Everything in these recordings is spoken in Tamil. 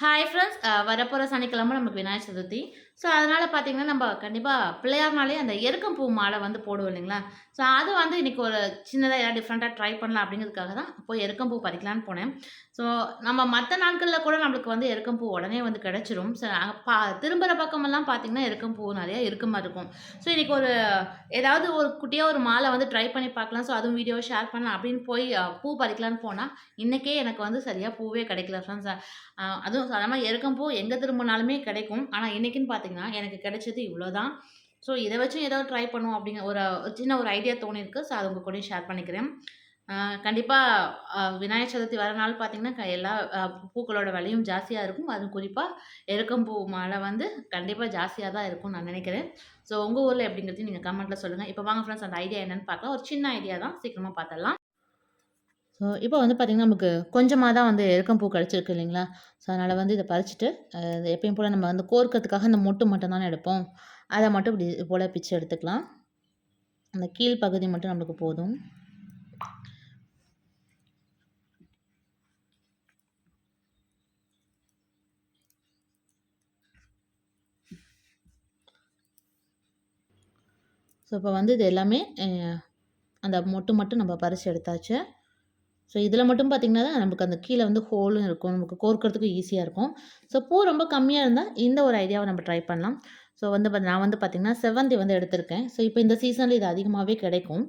ஹாய் ஃப்ரெண்ட்ஸ் வரப்போகிற சனிக்கிழமை நமக்கு விநாயகர் சதுர்த்தி. ஸோ அதனால் பார்த்தீங்கன்னா நம்ம கண்டிப்பாக பிள்ளையார்னாலே அந்த எருக்கம் பூ மாலை வந்து போடுவோம் இல்லைங்களா? ஸோ அது வந்து இன்றைக்கி ஒரு சின்னதாக ஏதாவது டிஃப்ரெண்ட்டாக ட்ரை பண்ணலாம் அப்படிங்கிறதுக்காக தான் போய் எருக்கம் பூ பறிக்கலான்னு போனேன். ஸோ நம்ம மற்ற நாட்களில் கூட நம்மளுக்கு வந்து எருக்கம் பூ உடனே வந்து கிடச்சிரும். ஸோ பா திரும்புகிற பக்கமெல்லாம் பார்த்தீங்கன்னா எருக்கம் பூ நிறையா இருக்கமாக இருக்கும். ஸோ இன்றைக்கி ஒரு ஏதாவது ஒரு குட்டியாக ஒரு மாலை வந்து ட்ரை பண்ணி பார்க்கலாம். ஸோ அதுவும் வீடியோ ஷேர் பண்ணலாம் அப்படின்னு போய் பூ பறிக்கலான்னு போனால் இன்றைக்கே எனக்கு வந்து சரியாக பூவே கிடைக்கல ஃப்ரெண்ட்ஸ் அதுவும் சாதாரணமாக எருக்கம் பூ எங்கே திரும்பினாலுமே கிடைக்கும். ஆனால் இன்றைக்கின்னு பார்த்தீங்கன்னா எனக்கு கிடைச்சது இவ்வளோ தான் ஸோ இதை வச்சும் ஏதாவது ட்ரை பண்ணுவோம் அப்படிங்கிற ஒரு சின்ன ஒரு ஐடியா தோணியிருக்கு. ஸோ அது உங்கள் கூடயும் ஷேர் பண்ணிக்கிறேன். கண்டிப்பாக விநாயகர் சதுர்த்தி வர நாள் பார்த்தீங்கன்னா க- எல்லா பூக்களோட விலையும் ஜாஸ்தியாக இருக்கும். அதுவும் குறிப்பாக எருக்கம்பூ மாலை வந்து கண்டிப்பாக ஜாஸ்தியாக தான் இருக்கும் நான் நினைக்கிறேன். ஸோ உங்கள் ஊரில் எப்படிங்கிறது நீங்கள் கமெண்ட்டில் சொல்லுங்கள் இப்போ வாங்க ஃப்ரெண்ட்ஸ் அந்த ஐடியா என்னன்னு பார்க்கலாம். ஒரு சின்ன ஐடியா தான். சீக்கிரமாக பார்த்துடலாம். ஸோ இப்போ வந்து பார்த்திங்கன்னா நமக்கு கொஞ்சமாக தான் வந்து எருக்கம்பூ கிடச்சிருக்கு இல்லைங்களா? ஸோ அதனால் வந்து இதை பறிச்சுட்டு எப்பயும் போல் நம்ம வந்து கோர்க்கறதுக்காக அந்த மொட்டு மட்டும் தானே எடுப்போம். அதை மட்டும் இப்படி இது போல் பிச்சு எடுத்துக்கலாம். அந்த கீழ் பகுதி மட்டும் நம்மளுக்கு போதும். ஸோ இப்போ வந்து இது எல்லாமே அந்த மொட்டு மட்டும் நம்ம பறித்து எடுத்தாச்சு. ஸோ இதில் மட்டும் பார்த்திங்கன்னா தான் நமக்கு அந்த கீழே வந்து ஹோலும் இருக்கும். நமக்கு கோர்க்கறதுக்கு ஈஸியாக இருக்கும். ஸோ பூ ரொம்ப கம்மியாக இருந்தால் இந்த ஒரு ஐடியாவை நம்ம ட்ரை பண்ணலாம். ஸோ வந்து நான் வந்து பார்த்திங்கன்னா செவந்தி வந்து எடுத்திருக்கேன். ஸோ இப்போ இந்த சீசனில் இது அதிகமாகவே கிடைக்கும்.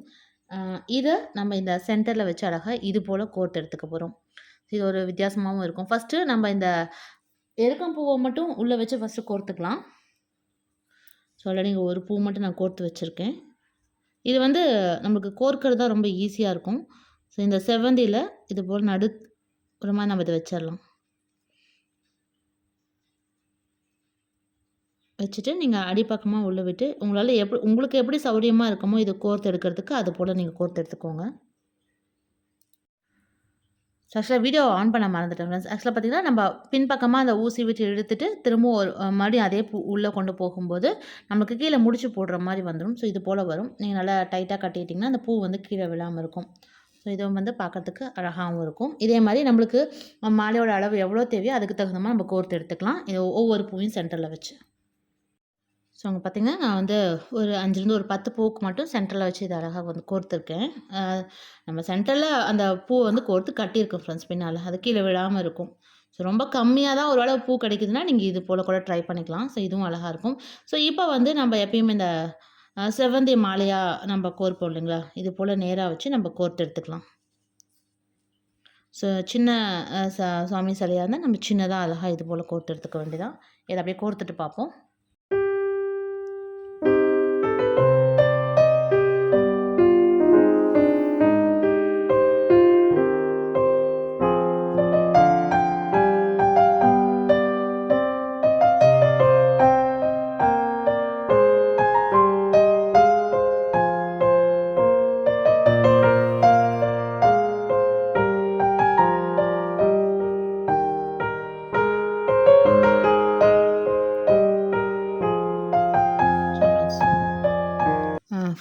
இதை நம்ம இந்த சென்டரில் வச்சு அழகாக இது போல் கோர்ட் எடுத்துக்க போகிறோம் இது ஒரு வித்தியாசமாகவும் இருக்கும். ஃபஸ்ட்டு நம்ம இந்த எருக்கம் பூவை மட்டும் உள்ளே வச்சு ஃபஸ்ட்டு கோர்த்துக்கலாம். ஸோ ஆல்ரெடி இங்கே ஒரு பூ மட்டும் நான் கோர்த்து வச்சுருக்கேன். இது வந்து நம்மளுக்கு கோர்க்கிறது தான் ரொம்ப ஈஸியாக இருக்கும். ஸோ இந்த செவ்வந்தியில் இது போல் நடு ஒரு மாதிரி நம்ம இதை வச்சிடலாம் வச்சுட்டு நீங்கள் அடிப்பக்கமாக உள்ள விட்டு உங்களால் எப்படி உங்களுக்கு எப்படி சௌரியமாக இருக்குமோ இது கோர்த்து எடுக்கிறதுக்கு அது போல் நீங்கள் கோர்த்து எடுத்துக்கோங்க. ஆக்சுவலாக வீடியோ ஆன் பண்ண மறந்துட்டேன் ஃப்ரெண்ட்ஸ் ஆக்சுவலாக பார்த்தீங்கன்னா நம்ம பின்பக்கமாக அந்த ஊசி விட்டு இழுத்துட்டு திரும்ப ஒரு மறுபடியும் அதே பூ உள்ளே கொண்டு போகும்போது நமக்கு கீழே முடிச்சு போடுற மாதிரி வந்துடும் ஸோ இது போல் வரும். நீங்கள் நல்லா டைட்டாக கட்டிட்டிங்கன்னா அந்த பூ வந்து கீழே விழாமல் இருக்கும். ஸோ இதுவும் வந்து பார்க்கறதுக்கு அழகாகவும் இருக்கும். இதே மாதிரி நம்மளுக்கு மாலையோட அளவு எவ்வளோ தேவையோ அதுக்கு தகுந்த மாதிரி நம்ம கோர்த்து எடுத்துக்கலாம். இது ஒவ்வொரு பூவையும் சென்டரில் வச்சு. ஸோ அங்கே பார்த்தீங்கன்னா நான் வந்து ஒரு அஞ்சுலேருந்து ஒரு பத்து பூவுக்கு மட்டும் சென்டரில் வச்சு இது அழகாக வந்து கோர்த்துருக்கேன். நம்ம சென்டரில் அந்த பூவை வந்து கோர்த்து கட்டியிருக்கோம் ஃப்ரெண்ட்ஸ் பின்னால். அது கீழே விழாமல் இருக்கும். ஸோ ரொம்ப கம்மியாக தான் ஒரு அளவு பூ கிடைக்குதுன்னா நீங்கள் இது போல் கூட ட்ரை பண்ணிக்கலாம். ஸோ இதுவும் அழகாக இருக்கும். ஸோ இப்போ வந்து நம்ம எப்பயுமே இந்த செவ்வந்தி மாலையாக நம்ம கோர்ப்போம் இல்லைங்களா? இது போல் நேராக வச்சு நம்ம கோர்த்து எடுத்துக்கலாம். ஸோ சின்ன அஹ், சா சுவாமி சிலையாக இருந்தால் நம்ம சின்னதாக அழகாக இது போல் கோர்த்து எடுத்துக்க வேண்டியதான் இதை அப்படியே கோர்த்துட்டு பார்ப்போம்.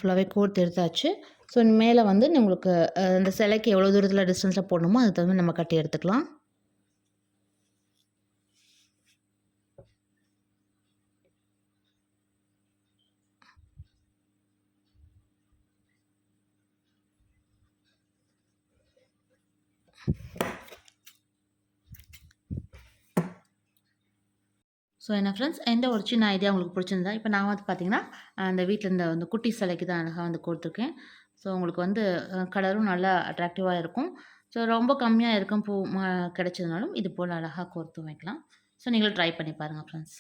ஃபுல்லாகவே கோர்த்து எடுத்தாச்சு. ஸோ மேலே வந்து உங்களுக்கு அந்த இந்த சிலைக்கு எவ்வளோ தூரத்தில் டிஸ்டன்ஸில் போடணுமோ அதுக்கு தகுந்த நம்ம கட்டி எடுத்துக்கலாம். ஸோ என்ன ஃப்ரெண்ட்ஸ் எந்த ஒரு சின்ன ஐடியா உங்களுக்கு பிடிச்சிருந்தா இப்போ நான் வந்து பார்த்தீங்கன்னா அந்த வீட்டில் இந்த வந்து குட்டி சிலைக்கு தான் அழகாக வந்து கொடுத்துருக்கேன். ஸோ உங்களுக்கு வந்து கலரும் நல்லா அட்ராக்டிவாக இருக்கும். ஸோ ரொம்ப கம்மியாக இருக்கும் பூ கிடைச்சதுனாலும் இது போல் அழகாக கோர்த்து வைக்கலாம். ஸோ நீங்களும் ட்ரை பண்ணி பாருங்கள் ஃப்ரெண்ட்ஸ்